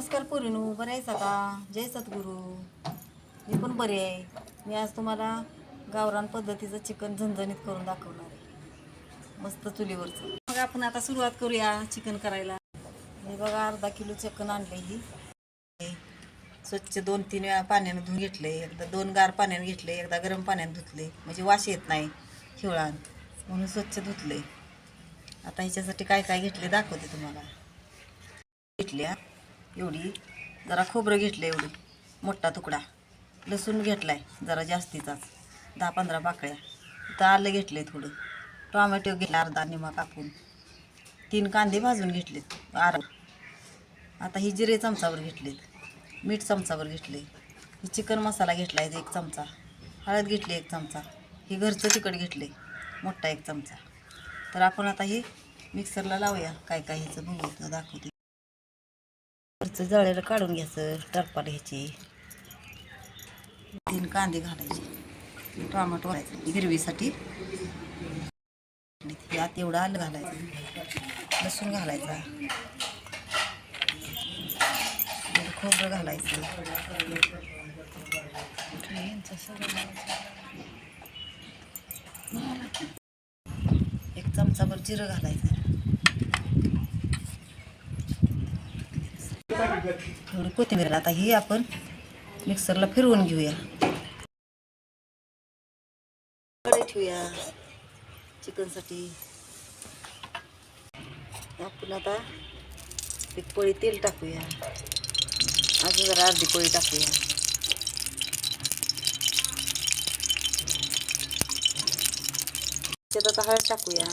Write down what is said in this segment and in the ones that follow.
नमस्कार पोरीनू बरे आहेसा का जय सद्गुरू. मी पण बरी आहे. मी आज तुम्हाला गावरान पद्धतीचं चिकन झणझणीत करून दाखवणार आहे. मस्त चुलीवरचं. मग आपण आता सुरुवात करूया चिकन करायला. मी बघा अर्धा किलो चिकन आणले ही. स्वच्छ दोन तीन वेळा पाण्याने धुवून घेतले एकदा दोन गार पाण्याने घेतले एकदा गरम पाण्याने धुतले म्हणजे वास येत नाही हिवळान म्हणून स्वच्छ धुतले आता ह्याच्यासाठी काय काय घेतले दाखवते तुम्हाला. घेतल्या. एवढी. जरा खोबरं घेतलं एवढी. मोठा तुकडा. लसूण घेतला आहे जरा जास्तीचाच. दहा पंधरा पाकळ्या तर आलं घेतलं आहे थोडं. टोमॅटो घेतला अर्धा निमा कापून. तीन कांदे भाजून घेतलेत आर आता ही जिरे चमचावर घेतलेत. मीठ चमचावर घेतले ही चिकन मसाला घेतला आहे एक चमचा. हळद घेतली एक चमचा. ही घरचं तिखट घेतले मोठा एक चमचा. तर आपण आता हे मिक्सरला लावूया. काय काय ह्याचं बघू दाखवते. वरचं जळेलं काढून घ्यायचं टरपाट ह्याची तीन कांदे घालायचे टोमॅटो घालायचं गिरवीसाठी यात एवढं आलं घालायचं लसूण घालायचा. खोबरं घालायचं. एक चमचाभर जिरं घालायचं. थोडी कोथिंबीर आता ही आपण मिक्सरला फिरवून घेऊया. कढई ठेवूया चिकनसाठी. आपण आता एक पोळी तेल टाकूया. अजून जरा अर्धी पोळी टाकूया. त्याच्यात आता हळद टाकूया.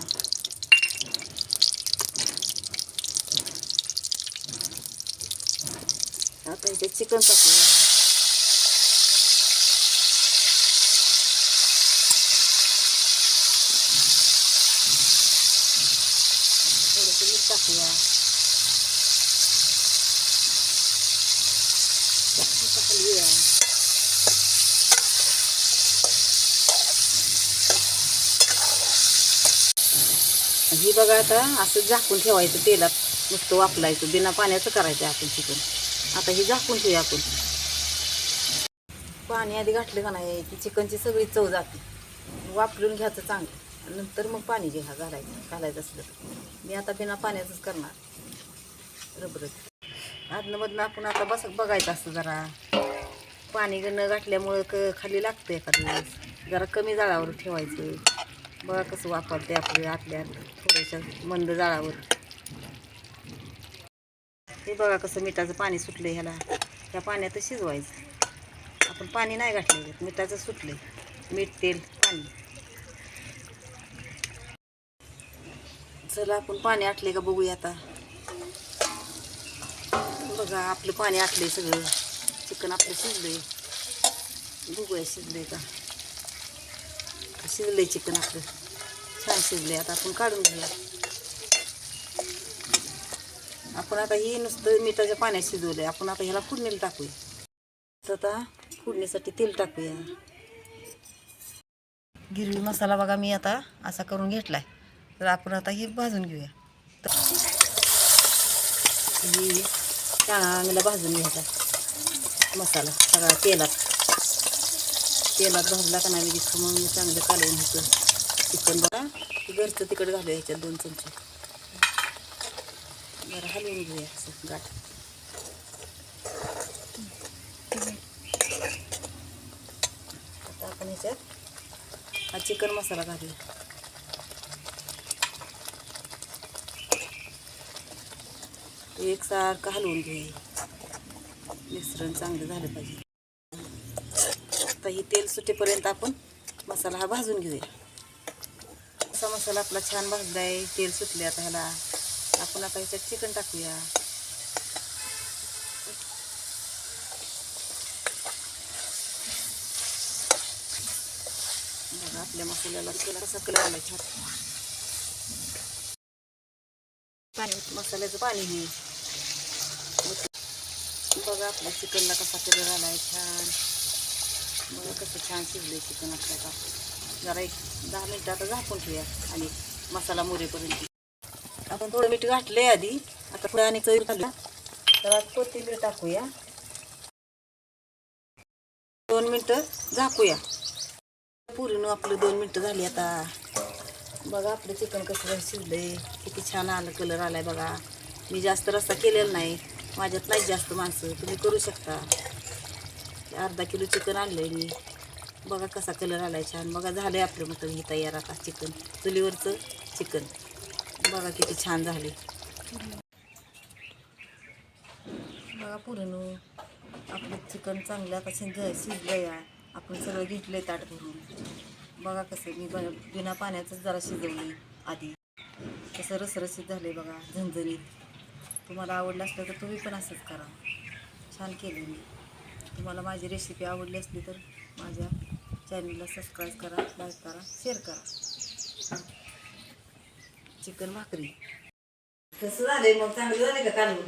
आता इथे चिकन टाकूया थोडंसं टाकूया हलवूया ही बघा आता असं झाकून ठेवायचं तेलात. नुसतं वापलायचं बिना पाण्याचं करायचं आपण चिकन. आता हे झाकून ठेवूया आपण. पाणी आधी घातलं का नाही ती चिकनची सगळी चव जाते. वापरून घ्यायचं चांगलं. नंतर मग पाणी घ्या घालायचं घालायचं असलं तर. मी आता बिना पाण्याचंच करणार. रबरत. आदनमधनं आपण आता बस बघायचं असतं जरा. पाणी न घातल्यामुळं क खाली लागतं एखाद्या वेळेस. जरा कमी जाळावर ठेवायचं. बघा कसं वापरते आपलं आतल्या. थोड्याशा मंद जाळावर. हे बघा कसं मिठाचं पाणी सुटलं ह्याला. त्या पाण्यात शिजवायचं. आपण पाणी नाही घातलं मिठाचं सुटलं मीठ तेल पाणी. चला आपण पाणी आटले का बघूया आता. बघा आपलं पाणी आटलंय सगळं. चिकन आपलं शिजलंय. बघूया शिजलंय का. शिजलंय चिकन आपलं. छान शिजलंय. आता आपण काढून घेऊया. आपण आता ही नुसतं मिठाच्या पाण्यात शिजवलं आहे आपण आता ह्याला फोडणीला टाकूया. आता फोडणीसाठी तेल टाकूया. गिरवी मसाला बघा मी आता असा करून घेतलाय. तर आपण आता हे भाजून घेऊया. तर ही चांगला भाजून घ्यायचा मसाला सगळा तेलात. तेलात भाजला का नाही म्हणजे मग चांगलं कालवून होतं. चिकन बघा. घरचं तिकड घालूया ह्याच्यात दोन चमचे. जरा हलवून घेऊया असं गाठ. आता आपण ह्याच्यात हा चिकन मसाला घालूया. एकसारखं हलवून घेऊया. मिश्रण चांगलं झालं पाहिजे. आता ही तेल सुटेपर्यंत आपण मसाला हा भाजून घेऊया. असा मसाला आपला छान भाजला आहे तेल सुटले आता ह्याला. आपण आता ह्याच्यात चिकन टाकूया. बघा आपल्या मसाल्याला कसा कलर आला छान. पाणी मसाल्याचं पाणी हे बघा आपल्या चिकनला कसा कलर आला आहे छान. बघा कसं छान शिजलं चिकन आपल्याला. जरा एक दहा मिनटं आता झाकून ठेवूया आणि मसाला मोरेपर्यंत. आपण थोडं मीठ घातलं आहे आधी. आता पुढे आणि चवीर घालूया तर आज कोथिंबीर टाकूया. दोन मिनटं झाकूया. पुरीनं आपलं दोन मिनटं झाली आता. बघा आपलं चिकन कसं शिजलंय. किती छान आलं कलर आलाय बघा. मी जास्त रस्ता केलेला नाही. माझ्यात नाही जास्त माणसं. तुम्ही करू शकता. अर्धा किलो चिकन आणलंय मी. बघा कसा कलर आलाय छान. बघा झालंय आपलं मटण हे तयार आता चिकन. चुलीवरचं चिकन. बघा किती छान झाले. बघा पुरणू आपलं चिकन चांगलं आता शिज शिजलं या आपण सगळं घेतलंय ताट भरून. बघा कसं मी ब बिना पाण्याचंच जरा शिजवली आधी. कसं रसरसीत झालंय बघा झणझणीत. तुम्हाला आवडलं असलं तर तुम्ही पण असंच करा. छान केलं मी. तुम्हाला माझी रेसिपी आवडली असली तर माझ्या चॅनलला सबस्क्राईब करा लाईक करा शेअर करा. चिकन भाकरी. कसं झालंय मग चांगलं झाले का कालवून